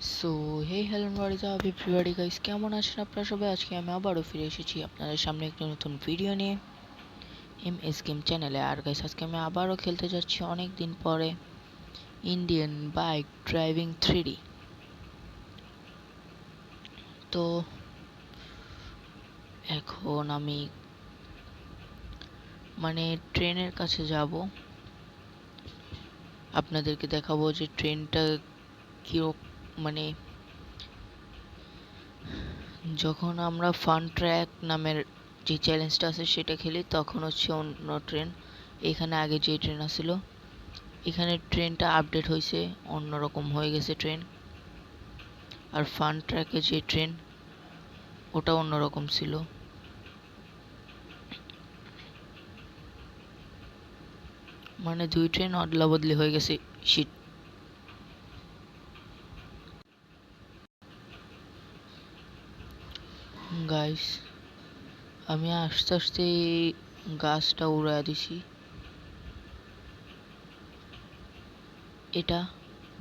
So hey hello ওয়ারিজা everybody guys কেমন আছেন আপনারা সবাই? আজকে আমি আবারও ফিরে এসেছি আপনাদের সামনে একটি নতুন ভিডিও নিয়ে এম এস গেম চ্যানেলে আর গাইস আজকে আমি আবারও খেলতে যাচ্ছি অনেক দিন পরে ইন্ডিয়ান বাইক ড্রাইভিং থ্রি তো, এখন আমি মানে ট্রেনের কাছে যাব। আপনাদেরকে দেখাবো যে ট্রেনটা কীরকম মানে যখন আমরা ফান ট্র্যাক নামের যে চ্যালেঞ্জটা আছে সেটা খেলি, তখন হচ্ছে অন্য ট্রেন এখানে আগে যে ট্রেন আসছিল এখানে ট্রেনটা আপডেট হয়েছে অন্যরকম হয়ে গেছে ট্রেন আর ফান ট্র্যাকে যে ট্রেন ওটা অন্যরকম ছিল। মানে দুই ট্রেন অদলা বদলি হয়ে গেছে, শীত গাইস আমি আস্তে আস্তে এই গাছটা উড়ায় দিছি। এটা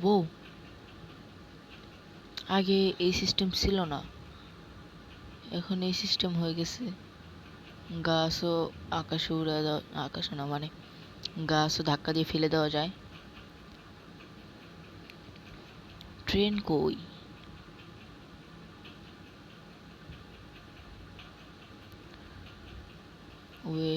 বউ আগে এই সিস্টেম ছিল না। এখন এই সিস্টেম হয়ে গেছে। গাছও আকাশে উড়ে দেওয়া, আকাশে না মানে গাছও ধাক্কা দিয়ে ফেলে দেওয়া যায়। ট্রেন কই? ওয়ে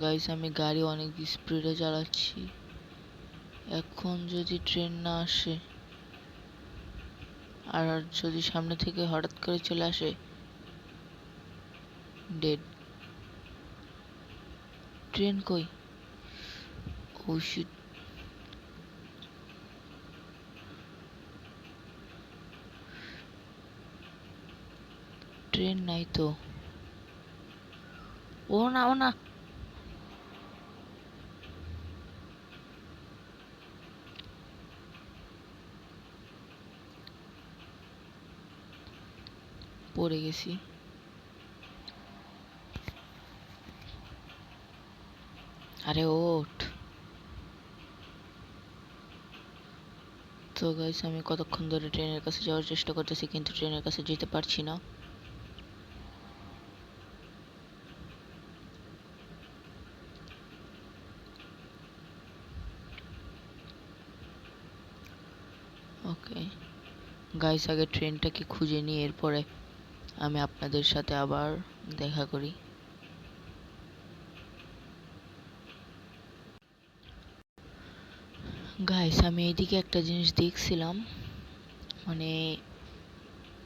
গাইস আমি গাড়ি অনেক স্পিডে চালাচ্ছি। এখন যদি ট্রেন না আসে, আর যদি সামনে থেকে হঠাৎ করে চলে আসে ডেড ট্রেন কই? ও শিট ট্রেন নাই তো। ও না ও না পড়ে গেছি। আরে ওঠ। তো গাইস আমি কতক্ষণ ধরে ট্রেনের কাছে যাওয়ার চেষ্টা করতেছি, কিন্তু ট্রেনের কাছে যেতে পারছি না ওকে গাইস আগে ট্রেনটাকে খুঁজে নিয়ে এরপরে আমি আপনাদের সাথে আবার দেখা করি। গাইস আমি এদিকে একটা জিনিস দেখছিলাম মানে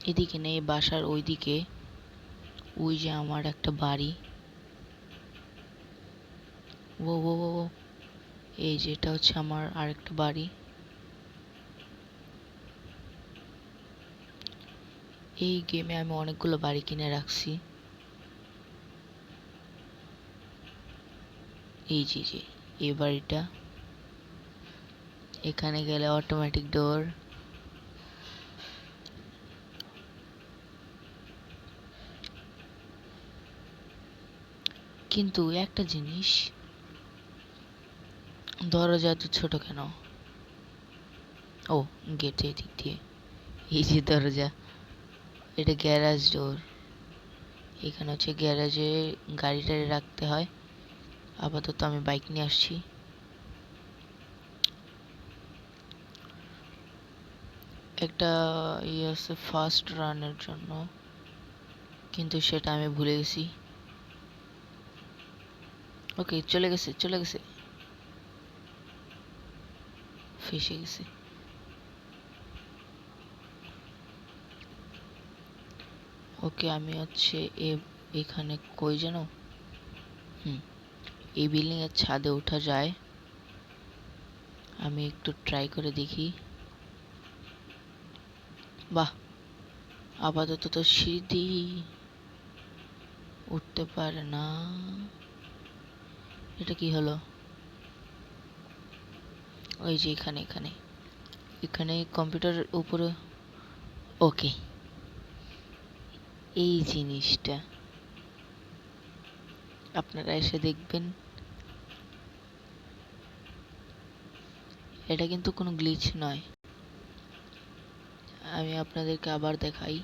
এদিকে নেই, বাসার ওইদিকে, ওই যে আমার একটা বাড়ি। ও ও ও, এই যে এটা হচ্ছে আমার আরেকটা বাড়ি। এই গেমে আমি অনেকগুলো বাড়ি কিনে রাখছি। এই যে যে, এই বাড়িটা। এখানে গেলে অটোমেটিক ডোর কিন্তু একটা জিনিস, দরজা তো ছোট কেন? ও, গেট দিক দিয়ে। এই যে দরজা। এটা গ্যারাজ ডোর এখানে হচ্ছে গ্যারাজে গাড়ি টাড়ি রাখতে হয়। আপাতত আমি বাইক নিয়ে আসছি। একটা ইয়ে আছে ফার্স্ট রানের জন্য। কিন্তু সেটা আমি ভুলে গেছি। ওকে চলে গেছে চলে গেছে। ফেসে গেছে। ওকে আমি হচ্ছে এ, এখানে কই যেন? হুম, এই বিল্ডিং এর ছাদে ওঠা যায়। আমি একটু ট্রাই করে দেখি। বাহ, আপাতত তো সিঁড়ি উঠতে পারে না। এটা কি হলো? ওই যে এখানে এখানে। এখানে কম্পিউটারের উপরে, ওকে। এই জিনিসটা। আপনারা এসে দেখবেন। এটা কিন্তু কোনো গ্লিচ নয়। আমি আপনাদেরকে আবার দেখাই।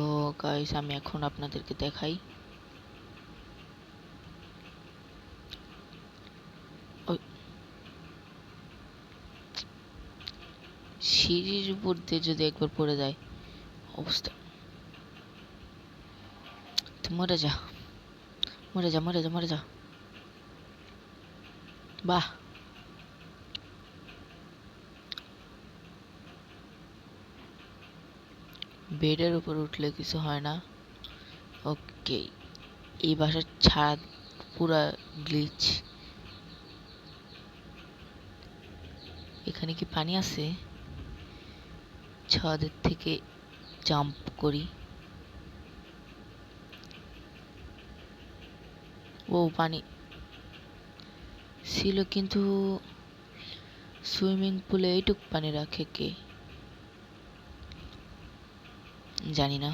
তো গাইস আমি এখন আপনাদেরকে দেখাই। সিঁড়ির উপর দিয়ে যদি একবার পড়ে যায়, অবস্থা। তুই মরে যা মরে যা মরে যা মরে যা। বাহ! বেডের উপর উঠলে কিছু হয় না। ওকে, এই বাসার ছাদ পুরা গ্লিচ। এখানে কি পানি আছে? ছাদের থেকে জাম্প করি। ও পানি ছিল, কিন্তু সুইমিং পুলে এইটুক পানি রাখে কে? জানি না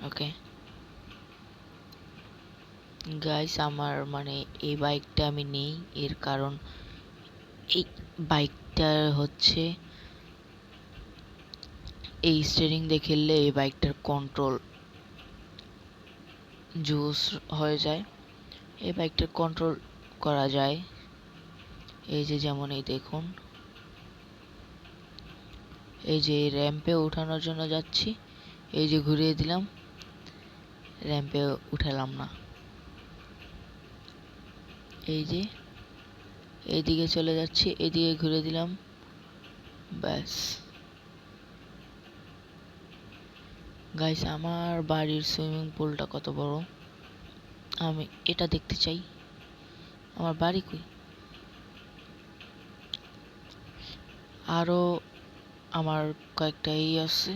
ওকে গাইস আমার মানে এই বাইকটা আমি নেই। এর কারণ এই বাইকটা হচ্ছে এই স্টিয়ারিং দিয়ে খেললে এই বাইকটার কন্ট্রোল জুস হয়ে যায়। এই বাইকটার কন্ট্রোল করা যায়। এই যে যেমন এই দেখুন। এই যে র্যাম্পে উঠানোর জন্য যাচ্ছি, এই যে ঘুরিয়ে দিলাম র্যাম্পে উঠালাম না। এই যে, এইদিকে চলে যাচ্ছি, এদিকে ঘুরে দিলাম, ব্যাস। গাইস আমার বাড়ির সুইমিং পুলটা কত বড়? আমি এটা দেখতে চাই। আমার বাড়ি কই? আরও আমার কয়েকটা এই আছে,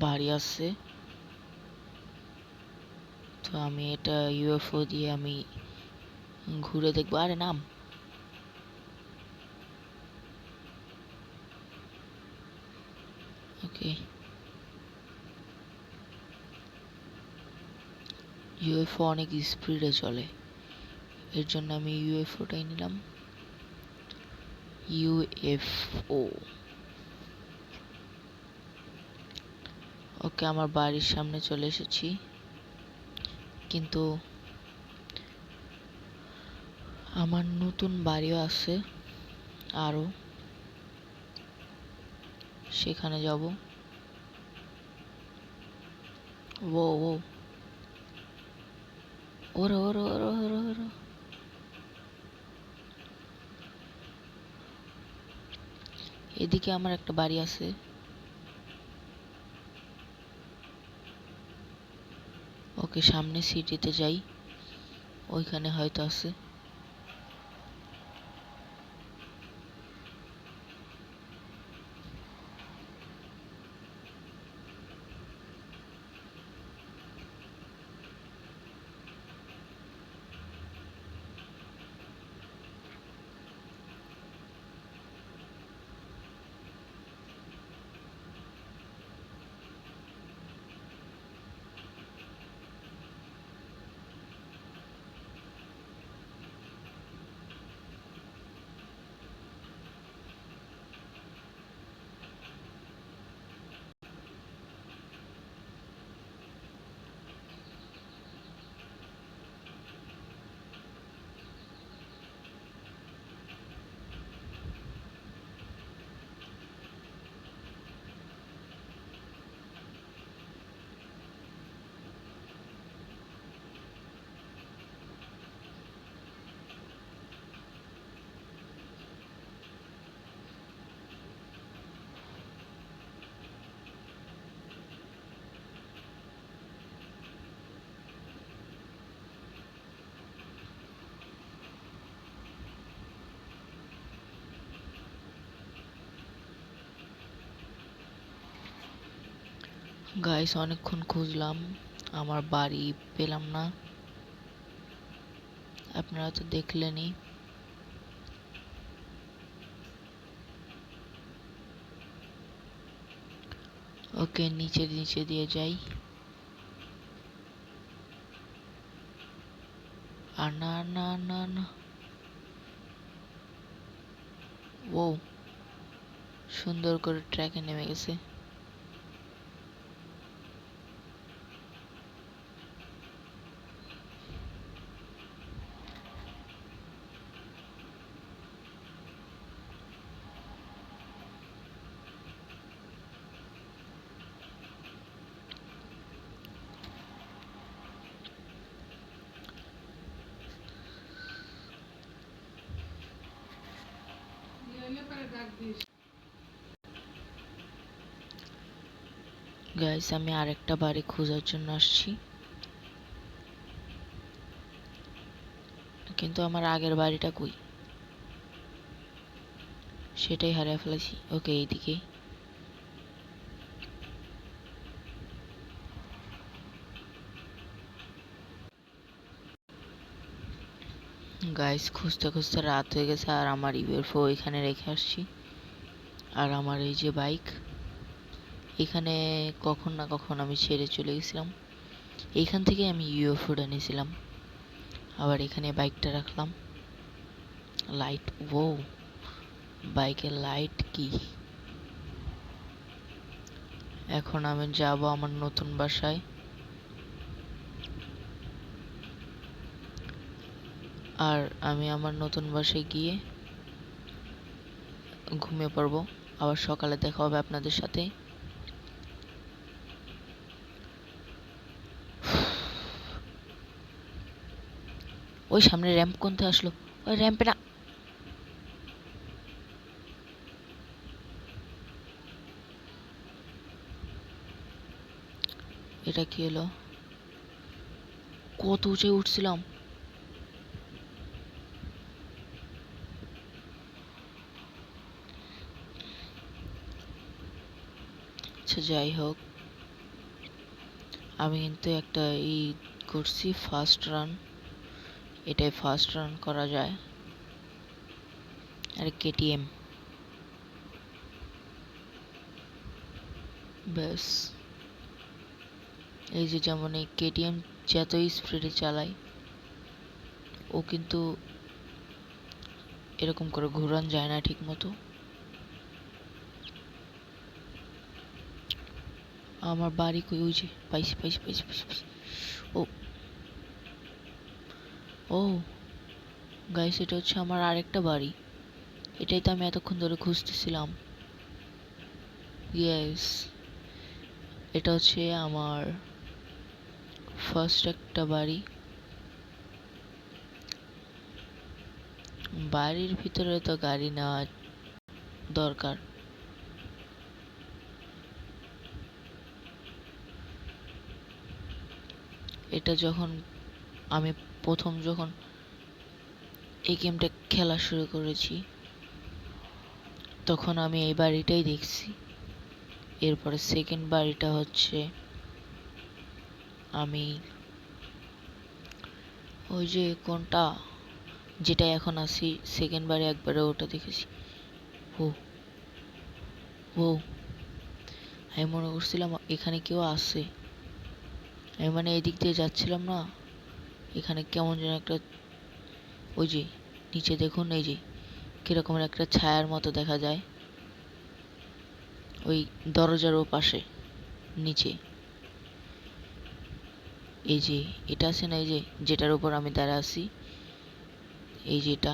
বাড়ি আছে। তো আমি এটা ইউএফও দিয়ে আমি ঘুরে দেখব। আরে, নাম? ওকে। ইউএফও অনেক স্পিডে চলে। এর জন্য আমি ইউএফওটাই নিলাম। ইউএফও ওকে আমার বাড়ির সামনে চলে এসেছি। কিন্তু আমার নতুন বাড়িও আছে আরও। সেখানে যাব। ও ও ওরে ওরে ওরে ওরে ওরে। এদিকে আমার একটা বাড়ি আছে। ওকে সামনে সিটিতে যাই। ওইখানে হয়তো আছে। গাইস অনেকক্ষণ খুঁজলাম, আমার বাড়ি পেলাম না। আপনারা তো দেখলেনই। ওকে, নিচে নিচে দিয়ে যাই। আর না না না না। ও সুন্দর করে ট্র্যাকে নেমে গেছে। গাইস আমি আরেকটা বাড়ি খোঁজার জন্য আসছি। কিন্তু আমার আগের বাড়িটা কই? সেটাই হারিয়ে ফেলেছি। ওকে, এইদিকে। গাইস খুঁজতে খুঁজতে রাত হয়ে গেছে আর আমার ইউএফও এখানে রেখে আসছি। আর আমার এই যে বাইক এখানে কখন না কখন আমি ছেড়ে চলে গেছিলাম। এইখান থেকে আমি ইউএফওটা নিয়েছিলাম। আবার এখানে বাইকটা রাখলাম। লাইট ও বাইকের লাইট কি? এখন আমি যাব আমার নতুন বাসায়। আর আমি আমার নতুন বাসায় গিয়ে ঘুমিয়ে পড়ব। আবার সকালে দেখা হবে আপনাদের সাথে। ওই সামনে র্যাম্প কোনতে আসলো? ওই র্যাম্পে না। এটা কি হলো? কত উঁচে উঠছিলাম। আচ্ছা যাই হোক। আমি কিন্তু একটা ই করছি ফার্স্ট রান এটাই ফার্স্ট রান করা যায়। আর কেটিএম ব্যাস। এই যে যেমন এই কেটিএম যতই স্পিডে চালায়, ও কিন্তু এরকম করে ঘোরান যায় না ঠিক মতো আমার বাড়ি কই? ওই যে, পাইছি পাইছি পাইছি পাইছি। ও। ও। গাইস এটা হচ্ছে আমার আরেকটা বাড়ি। এটাই তো আমি এতক্ষণ ধরে খুঁজতেছিলাম। ইয়েস এটা হচ্ছে আমার ফার্স্ট একটা বাড়ি। বাড়ির ভিতরে তো গাড়ি নেওয়া দরকার। এটা যখন আমি প্রথম যখন এই গেমটা খেলা শুরু করেছি, তখন আমি এই বাড়িটাই দেখছি। এরপরে সেকেন্ড বাড়িটা হচ্ছে আমি ওই যে কোনটা যেটা এখন আছি সেকেন্ড বারে একবারে ওটা দেখেছি। ও ও আমি মনে করছিলাম এখানে কেউ আছে। আমি মানে এদিক দিয়ে যাচ্ছিলাম না, এখানে কেমন যেন একটা, ওই যে, নিচে দেখুন, এই যে কীরকম একটা ছায়ার মতো দেখা যায়। ওই দরজার ও পাশে, নিচে। এই যে, এটা আছে না, এই যে, যেটার উপর আমি দাঁড়া আছি, এই যেটা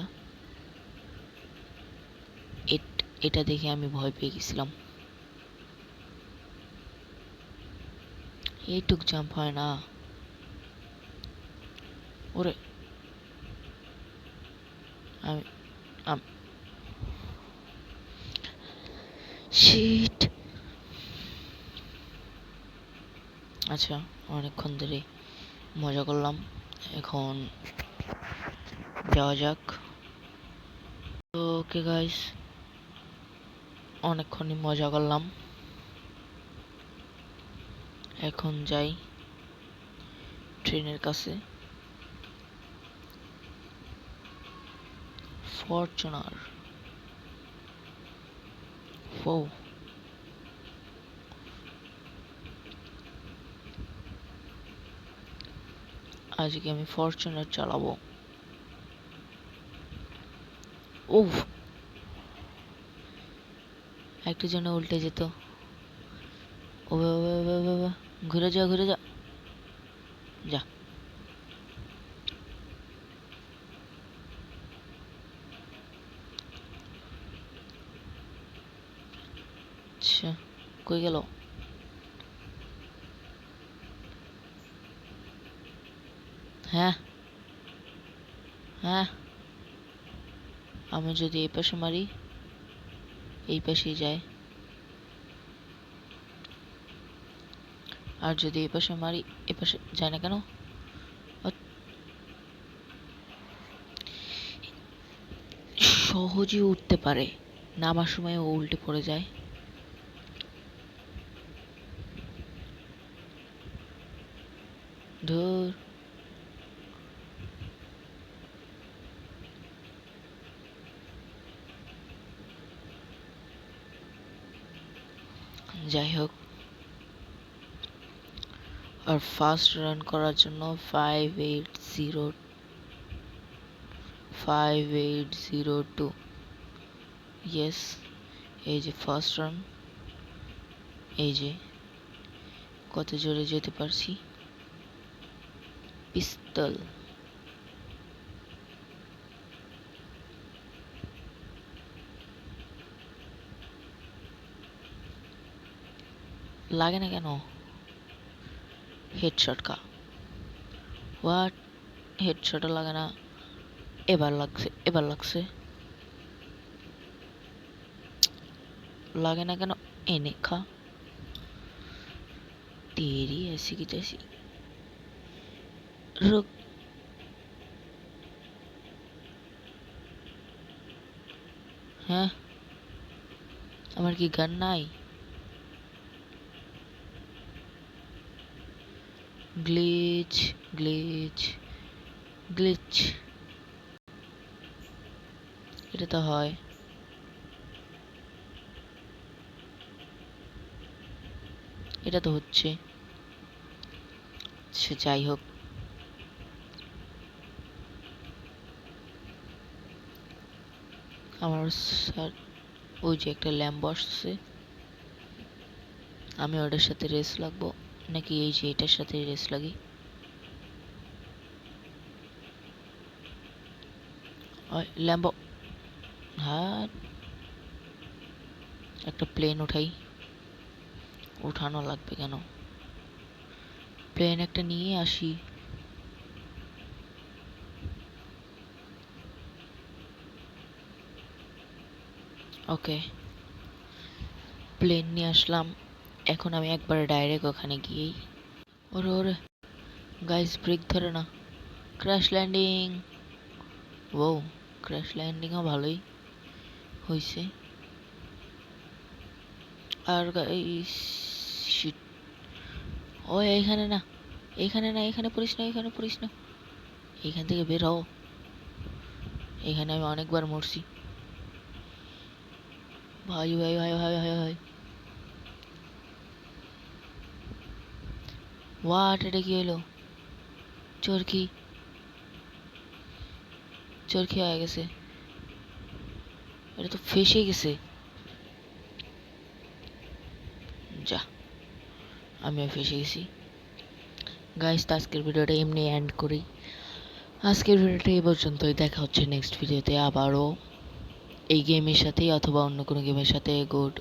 এট- এটা দেখে আমি ভয় পেয়ে গেছিলাম। এইটুক জাম্প হয় না। ওরে। আমি শিট আচ্ছা অনেকক্ষণ ধরে মজা করলাম। এখন যাওয়া যাক। ওকে গাইস অনেকক্ষণই মজা করলাম। এখন যাই ট্রেনের কাছে। ফরচুনার। ও আজকে আমি ফরচুনার চালাবো। উফ। একটা জন্য উল্টে যেত। ও বাবা, বাবা, বাবা, বাবা, ঘুরে যা ঘুরে যা। যা। আচ্ছা কই গেল? হ্যাঁ। হ্যাঁ। আমি যদি এই পাশে মারি, এই পাশেই যায়। আর যদি এই পাশে মারি, এ পাশে যায় না কেন? সহজে উঠতে পারে। নামার সময় ও উল্টে পড়ে যায়। ধর। যাই হোক আর ফার্স্ট রান করার জন্য five eight zero five eight zero two yes এই যে ফার্স্ট রান এই যে কত জোরে যেতে পারছি? পিস্তল লাগে না কেন? হেডশট কা হোয়াট হেডশট লাগে না এবার লাগছে এবার লাগছে লাগে না কেন এনে খা तेरी ऐसी की तैसी रुक হ্যাঁ আমার কি গান নাই গ্লিচ গ্লিচ গ্লিচ এটা তো হয়। এটা তো হচ্ছে। সে যাই হোক। আমার স্যার, ওই যে একটা ল্যাম্ব আসছে। আমি ওটার সাথে রেস লাগবো। নাকি এই যে এটার সাথে রেস লাগি? ল্যাম্বো। হ্যাঁ একটা প্লেন উঠাই। উঠানো লাগবে কেন? প্লেন একটা নিয়ে আসি। ওকে। প্লেন নিয়ে আসলাম। এখন আমি একবার ডাইরেক্ট ওখানে গিয়েই ওর ওর গাইস ব্রেক ধরে না ক্র্যাশ ল্যান্ডিং ও ক্র্যাশ ল্যান্ডিংও ভালোই হয়েছে আর গাইস ও এইখানে না এইখানে না, এখানে পড়িস না, এখানে পড়িস না। এইখান থেকে বের হও। এখানে আমি অনেকবার মরছি। ভাই ভাই ভাই ভাই ভাই ভাই। হোয়াট এটা কি হলো চরকি। চরকি হয়ে গেছে। এটা তো ফেসে গেছে। যা, আমিও ফেসে গেছি। গাইস তো আজকের ভিডিওটা এমনি এন্ড করি। আজকের ভিডিওটা এই পর্যন্তই। দেখা হচ্ছে নেক্সট ভিডিওতে আবারও। এই গেমের সাথেই অথবা অন্য কোনো গেমের সাথে গুড